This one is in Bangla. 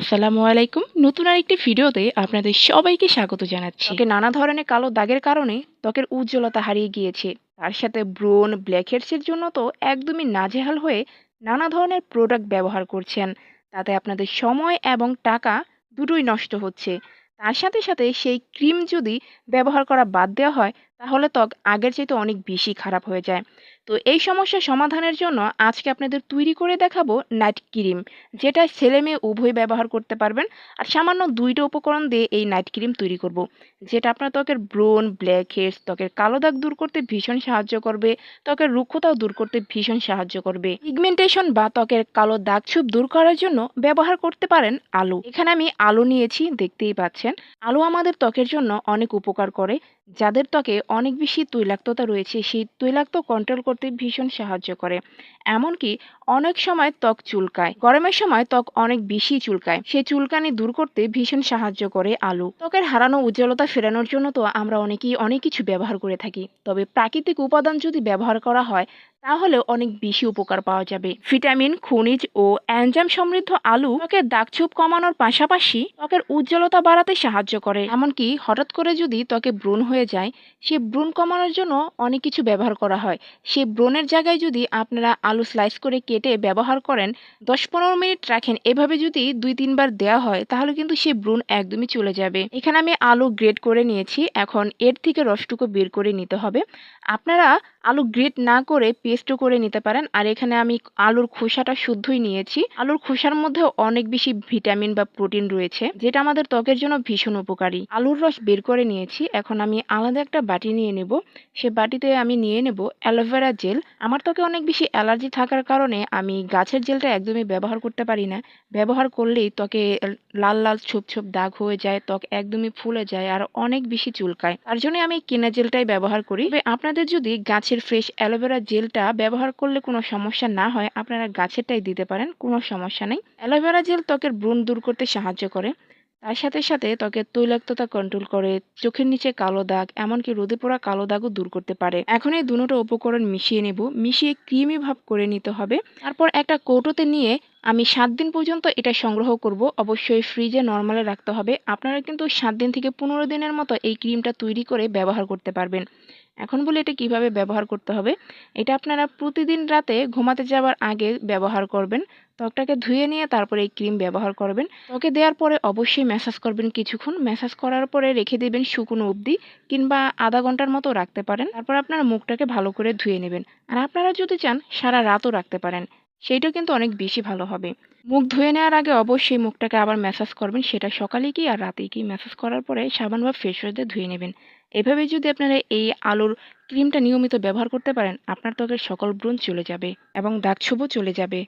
আসসালামু আলাইকুম। নতুন আরেকটি ভিডিওতে আপনাদের সবাইকে স্বাগত জানাচ্ছি। ত্বকে নানা ধরনের কালো দাগের কারণে ত্বকের উজ্জ্বলতা হারিয়ে গিয়েছে। তার সাথে ব্রণ ব্ল্যাকহেডসের জন্য তো একদমই নাজেহাল হয়ে নানা ধরনের প্রোডাক্ট ব্যবহার করছেন। তাতে আপনাদের সময় এবং টাকা দুটোই নষ্ট হচ্ছে। তার সাথে সাথে সেই ক্রিম যদি ব্যবহার করা বাদ দেওয়া হয় তাহলে ত্বক আগের চাইতে অনেক বেশি খারাপ হয়ে যায়। তো এই সমস্যা সমাধানের জন্য আজকে আপনাদের তৈরি করে দেখাবো নাইট ক্রিম, যেটা ছেলে মেয়ে উভয় ব্যবহার করতে পারবেন। আর সামান্য দুইটা উপকরণ দিয়ে এই নাইট ক্রিম তৈরি করব। যেটা আপনার ত্বকের ব্রণ ব্ল্যাক হেডস, ত্বকের কালো দাগ দূর করতে ভীষণ সাহায্য করবে, ত্বকের রুক্ষতাও দূর করতে ভীষণ সাহায্য করবে। পিগমেন্টেশন বা ত্বকের কালো দাগ ছোপ দূর করার জন্য ব্যবহার করতে পারেন আলু। এখানে আমি আলু নিয়েছি, দেখতেই পাচ্ছেন। আলু আমাদের ত্বকের জন্য অনেক উপকার করে, যাদের ত্বকে অনেক বেশি তৈলাক্ততা রয়েছে, সেই তৈলাক্ত কন্ট্রোল করতে ভীষণ সাহায্য করে। এমনকি অনেক সময় ত্বক চুলকায়। গরমের সময় ত্বক অনেক বেশি চুলকায়। সেই চুলকানি দূর করতে ভীষণ সাহায্য করে আলু। ত্বকের হারানো উজ্জ্বলতা ফেরানোর জন্য তো আমরা অনেকেই অনেক কিছু ব্যবহার করে থাকি। তবে প্রাকৃতিক উপাদান যদি ব্যবহার করা হয় তাহলেও অনেক বেশি উপকার পাওয়া যাবে। ভিটামিন, খনিজ ও অ্যানজাম সমৃদ্ধ আলু ত্বকের দাগছোপ কমানোর পাশাপাশি ত্বকের উজ্জ্বলতা বাড়াতে সাহায্য করে। এমনকি হঠাৎ করে যদি ত্বকে ব্রণ হয়ে যায়, সে ব্রণ কমানোর জন্য অনেক কিছু ব্যবহার করা হয়। সেই ব্রণের জায়গায় যদি আপনারা আলু স্লাইস করে কেটে ব্যবহার করেন, দশ পনেরো মিনিট রাখেন। এভাবে যদি দুই তিনবার দেওয়া হয়, তাহলে কিন্তু সে ব্রণ একদমই চলে যাবে। এখানে আমি আলু গ্রেড করে নিয়েছি। এখন এর থেকে রসটুকু বের করে নিতে হবে। আপনারা আলু গ্রেড না করে পেস্টও করে নিতে পারেন। আর এখানে আমি আলুর খোসাটা শুদ্ধই নিয়েছি। আলুর খোসার মধ্যে অনেক বেশি ভিটামিন বা প্রোটিন রয়েছে, যেটা আমাদের ত্বকের জন্য ভীষণ উপকারী। আলুর রস বের করে নিয়েছি। এখন আমি আলাদা একটা বাটি নিয়ে নেব। সে বাটিতে আমি নিয়ে নেব অ্যালোভেরা জেল। আমার ত্বকে অনেক বেশি অ্যালার্জি থাকার কারণে আমি গাছের জেলটা একদমই ব্যবহার করতে পারি না। ব্যবহার করলেই ত্বকে লাল লাল ছোপ ছোপ দাগ হয়ে যায়, ত্বক একদমই ফুলে যায় আর অনেক বেশি চুলকায়। তার জন্য আমি কেনা জেলটাই ব্যবহার করি। আপনাদের যদি গাছের ফ্রেশ অ্যালোভেরা জেলটা ব্যবহার করলে কোনো সমস্যা না হয়, আপনারা গাছেরটাই দিতে পারেন, কোনো সমস্যা নেই। অ্যালোভেরা জেল ত্বকের ব্রণ দূর করতে সাহায্য করে। তার সাথে সাথে ত্বকের তৈলাক্ততা কন্ট্রোল করে, চোখের নিচে কালো দাগ, এমনকি রোদে পোড়া কালো দাগও দূর করতে পারে। এখন এই দুটো উপকরণ মিশিয়ে নেব। মিশিয়ে ক্রিমি ভাব করে নিতে হবে। তারপর একটা কৌটোতে নিয়ে আমি সাত দিন পর্যন্ত এটা সংগ্রহ করব। অবশ্যই ফ্রিজে নর্মালে রাখতে হবে। আপনারা কিন্তু সাত দিন থেকে পনেরো দিনের মতো এই ক্রিমটা তৈরি করে ব্যবহার করতে পারবেন। এখন বলে এটা কীভাবে ব্যবহার করতে হবে। এটা আপনারা প্রতিদিন রাতে ঘুমাতে যাওয়ার আগে ব্যবহার করবেন। ত্বকটাকে ধুয়ে নিয়ে তারপরে এই ক্রিম ব্যবহার করবেন। ত্বকে দেওয়ার পরে অবশ্যই ম্যাসাজ করবেন কিছুক্ষণ। ম্যাসাজ করার পরে রেখে দেবেন শুকনো অবধি কিংবা আধা ঘণ্টার মতো রাখতে পারেন। তারপর আপনার মুখটাকে ভালো করে ধুয়ে নেবেন। আর আপনারা যদি চান সারা রাতও রাখতে পারেন। সেইটা কিন্তু অনেক বেশি ভালো হবে। মুখ ধুয়ে নেওয়ার আগে অবশ্যই মুখটাকে আবার ম্যাসাজ করবেন, সেটা সকালে কি আর রাতে কি ম্যাসাজ করার পরে সাবান বা ফেস ওয়াশ দিয়ে ধুয়ে নেবেন। এভাবে যদি আপনারা এই আলুর ক্রিমটা নিয়মিত ব্যবহার করতে পারেন, আপনার ত্বকের সকল ব্রণ চলে যাবে এবং দাগ ছোপও চলে যাবে।